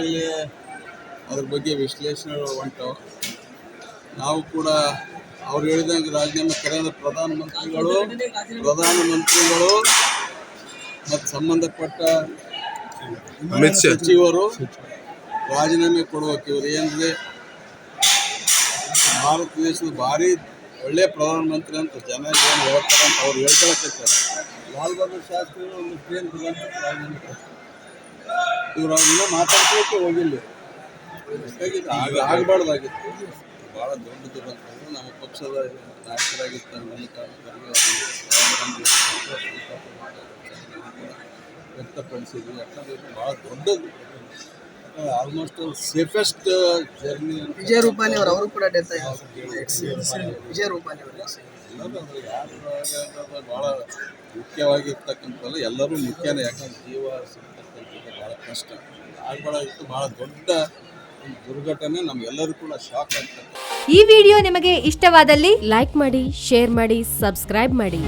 ಈಗಾಗಲೇ ಅದ್ರ ಬಗ್ಗೆ ವಿಶ್ಲೇಷಣೆಗಳು ಹೊಂಟವು. ನಾವು ಕೂಡ ಅವ್ರು ಹೇಳಿದಂಗೆ ರಾಜೀನಾಮೆ ಮಂತ್ರಿಗಳು ಪ್ರಧಾನಮಂತ್ರಿಗಳು ಪ್ರಧಾನಮಂತ್ರಿಗಳು ಮತ್ತು ಸಂಬಂಧಪಟ್ಟ ಸಚಿವರು ರಾಜೀನಾಮೆ ಕೊಡ್ಬೇಕು. ಇವ್ರು ಏನಂದರೆ ಭಾರತ ದೇಶದ ಭಾರಿ ಒಳ್ಳೆ ಪ್ರಧಾನಮಂತ್ರಿ ಅಂತ ಜನ ಏನು ಹೇಳ್ತಾರೆ ಅಂತ ಅವ್ರು ಹೇಳ್ಕೊಳಕ್ಕೆ ಲಾಲ್ ಬಹದ್ದೂರ್ ಶಾಸ್ತ್ರಿ ಒಂದು ಟ್ರೈನ್ ರಾಜೀನಾಮೆ ಕೊಡ್ತಾರೆ. ಇವ್ರು ಅವ್ರನ್ನ ಹೋಗಿಲ್ಲ. ಆಗಬಾರ್ದಾಗಿತ್ತು. ಭಾಳ ದೊಡ್ಡ ದುರಂತ. ನಮ್ಮ ಪಕ್ಷದ ನಾಯಕರಾಗಿದ್ದ ಮಲ್ಲಿಕಾರ್ಜುನ ಖರ್ಗೆ ಅವರು ವ್ಯಕ್ತಪಡಿಸಿದ್ವಿ ಯಾಕಂದ್ರೆ ಇದು ಭಾಳ ದೊಡ್ಡದು. Almost safest journey Vijay Rupani ಅವರು ಅವರು ಕೂಡ ಡೆತ್ ವಿಜಯ ರೂಪಾನಿ ಅವರು. ಭಾಳ ಮುಖ್ಯವಾಗಿರ್ತಕ್ಕಂಥದ್ದು ಎಲ್ಲರೂ ಮುಖ್ಯನೇ. ಯಾಕಂದ್ರೆ ಜೀವ ಕಷ್ಟ. ಆಗಬಾರ್ದಾಗಿತ್ತು ಬಹಳ ದೊಡ್ಡ ದುರ್ಘಟನೆ, ನಮಗೆಲ್ಲರೂ ಕೂಡ ಶಾಕ್ ಆಗ್ತದೆ. ಈ ವಿಡಿಯೋ ನಿಮಗೆ ಇಷ್ಟವಾದಲ್ಲಿ ಲೈಕ್ ಮಾಡಿ, ಶೇರ್ ಮಾಡಿ, ಸಬ್ಸ್ಕ್ರೈಬ್ ಮಾಡಿ.